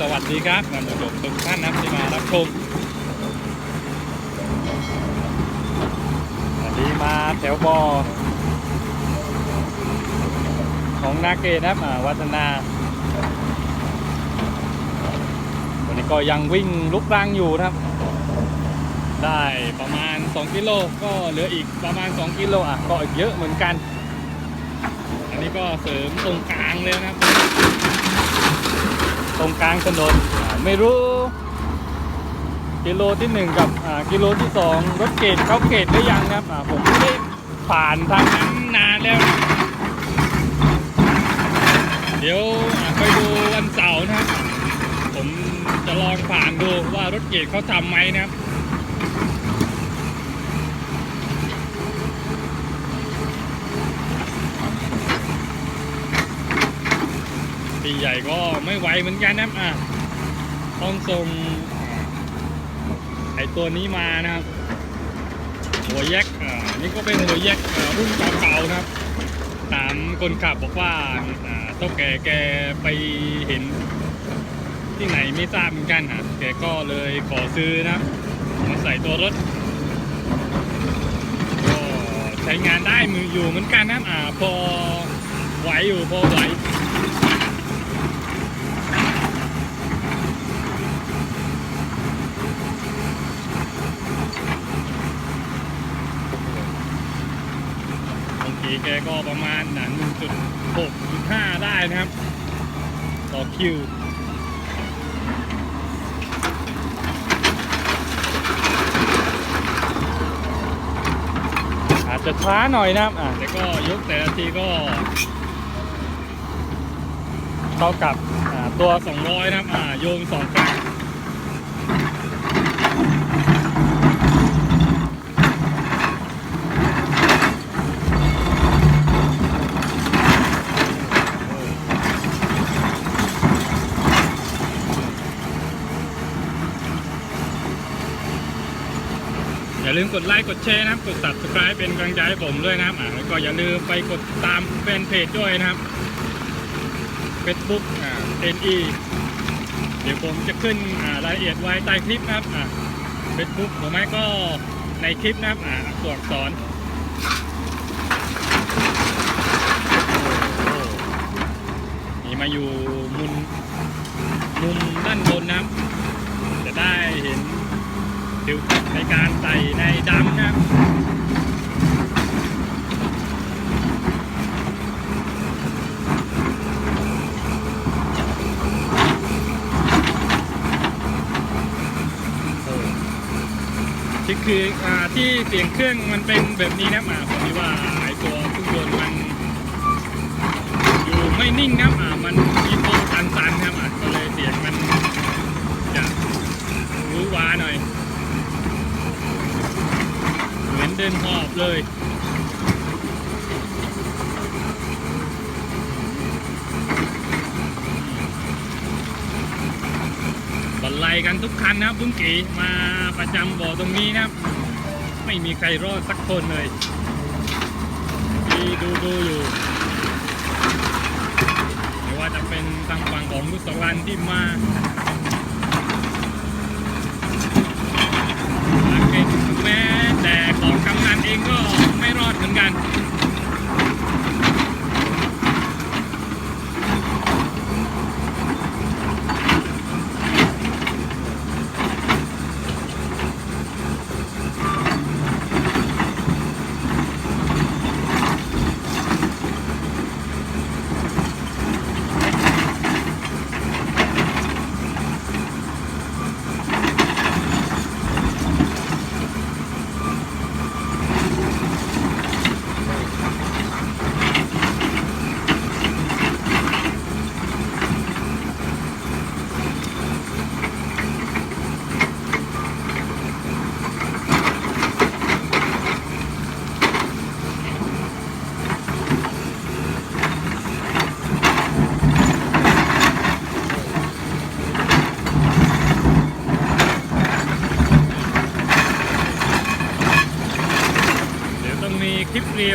สวัสดีครับท่านผู้ชมทุกท่านนะที่มารับชมวันนี้มาแถวบอของนาเกตนะครับวัฒนา วันนี้ก็ยังวิ่งลุกรังอยู่นะครับ ได้ประมาณ 2 กิโลก็เหลืออีกประมาณ 2 กิโลอะก็อีกเยอะเหมือนกัน อันนี้ก็เสริมตรงกลางเลยนะครับ ตรงกลางถนนไม่รู้กิโลที่หนึ่งกับกิโลที่สองรถเกตเขาเกตหรือยังครับผมไม่ได้ผ่านทางนั้นนานแล้ว เดี๋ยวไปดูวันเสาร์นะครับ ผมจะลองผ่านดูว่ารถเกตเขาทำไหมนะครับ ตีใหญ่ก็ไม่ไหวเหมือนกันนะครับอะต้องส่งไอตัวนี้มานะครับ หัวแยกอ่านี่ก็เป็นหัวแยกรุ่นเก่าๆนะครับตามคนขับบอกว่าอ่าเท่าแก่แกไปเห็นที่ไหนไม่ทราบเหมือนกันอะแกก็เลยขอซื้อนะครับมาใส่ตัวรถก็ใช้งานได้มืออยู่เหมือนกันนะครับอ่าพอไหวอยู่พอไหว บางทีแกก็ ประมาณหนัง1.6.5 ได้นะครับ ต่อคิวอาจจะช้าหน่อยนะครับอะแต่ก็ยกแต่ละทีก็เท่ากับตัว 200 นะครับอ่าโยนสองครั้ง ลืมกดไลค์กดแชร์นะครับ กด subscribe เป็นกำลังใจให้ผมด้วยนะครับอ่าแล้วก็อย่าลืมไปกดตามแฟนเพจด้วยนะครับ Facebook อ่า NE เดี๋ยวผมจะขึ้นอ่ารายละเอียดไว้ใต้คลิปนะครับอ่า Facebook หรือไม่ก็ในคลิปนะครับอ่าตัวอักษรโอ้โหนี่มาอยู่มุมมุมด้านบนนะครับจะได้เห็น ทิวในการใส่ในดำนะครับที่คืออที่เสียงเครื่องมันเป็นแบบนี้นะอ่าผมว่าไอตัวเครื่องยนต์มันอยู่ไม่นิ่งนะอ่ามันมีโฟสันๆครับอะก็เลยเสียงมันจะหรู้วาหน่อย เหมือนเดินหอบ เลยบรรลัยกันทุกคันนะครับบุ้งกีมาประจำบ่อตรงนี้นะครับ ไม่มีใครรอดสักคนเลยทีดูดูอยู่ไม่ว่าจะเป็นทางฝั่งของนุสรันที่มามาเก่งแม้ แต่ของกำนันเองก็ไม่รอดเหมือนกัน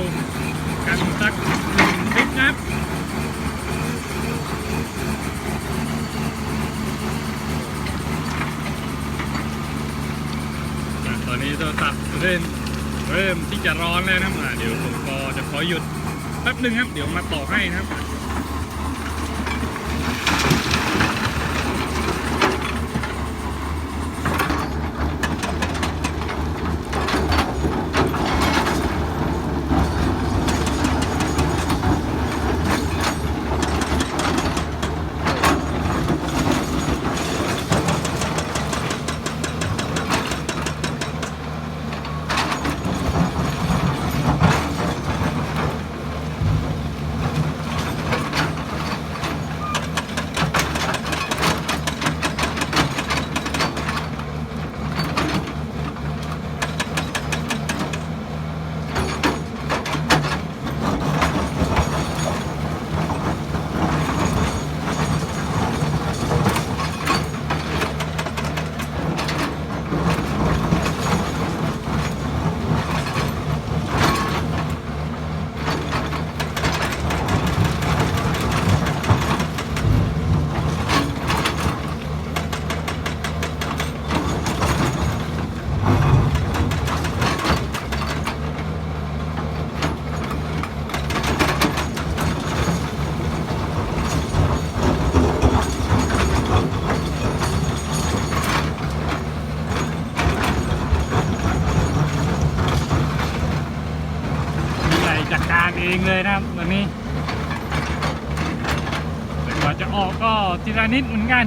วกันสักหนึ่งคลิปนะครับตอนนี้โทรศัพเริ่มเริ่มที่จะร้อนแล้วนะเดี๋ยวผมก็จะขอหยุดแป๊บหนึ่งครับ เดี๋ยวมาต่อให้นะครับ เองเลยนะครับวันนี้แต่กว่าจะออกก็ทีละนิดเหมือนกัน